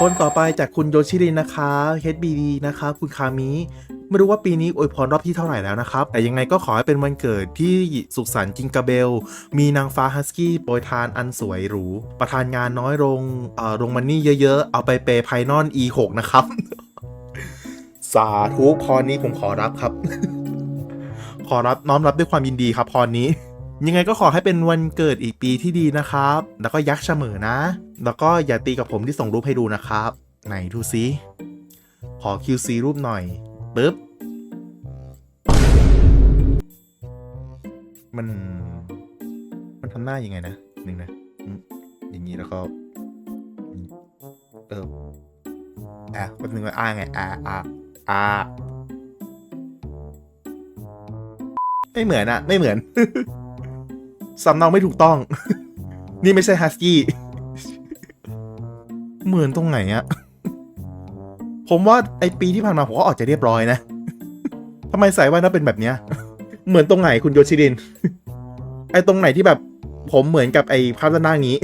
คนต่อไปจากคุณโยชิรินนะคะ HBD นะคะ คุณคามิไม่รู้ว่าปีนี้อวยพรรอบที่เท่าไหร่แล้วนะครับ แต่ยังไงก็ขอให้เป็นวันเกิดที่สุขสันต์จิงกาเบล มีนางฟ้าฮัสกี้โปรยทานอันสวยหรู ประทานงานน้อยลงเอ่อลงมันนี่เยอะๆ เอาไปเปย์ไพนอน E6 นะครับ สาธุพรนี้ผมขอรับครับ ขอรับน้อมรับด้วยความยินดีครับพรนี้ ยังไงก็ขอให้เป็นวันเกิดอีกปีที่ดีนะครับ แล้วก็ยักษ์เสมอนะ แล้วก็อย่าตีกับผมที่ส่งรูปให้ดูนะครับ ไหนดูซิ ขอ QC รูปหน่อยปึ๊บ มัน มันทำหน้ายังไงนะหนึ่งนะ อย่างนี้แล้วก็ เอออะแป๊บนึงว่าอ่าไงอ่าอ่าอ่าไม่เหมือนอะไม่เหมือน สำเนาไม่ถูกต้อง นี่ไม่ใช่ฮัสกี้เหมือนตรงไหนอะผมว่าไอปีที่ผ่านมาผมก็ออกจะเรียบร้อยนะทำไมใส่ว่าน่าเป็นแบบเนี้ย เหมือนตรงไหนคุณโยชิริน ไอตรงไหนที่แบบ ผมเหมือนกับไอภาพด้านหน้านี้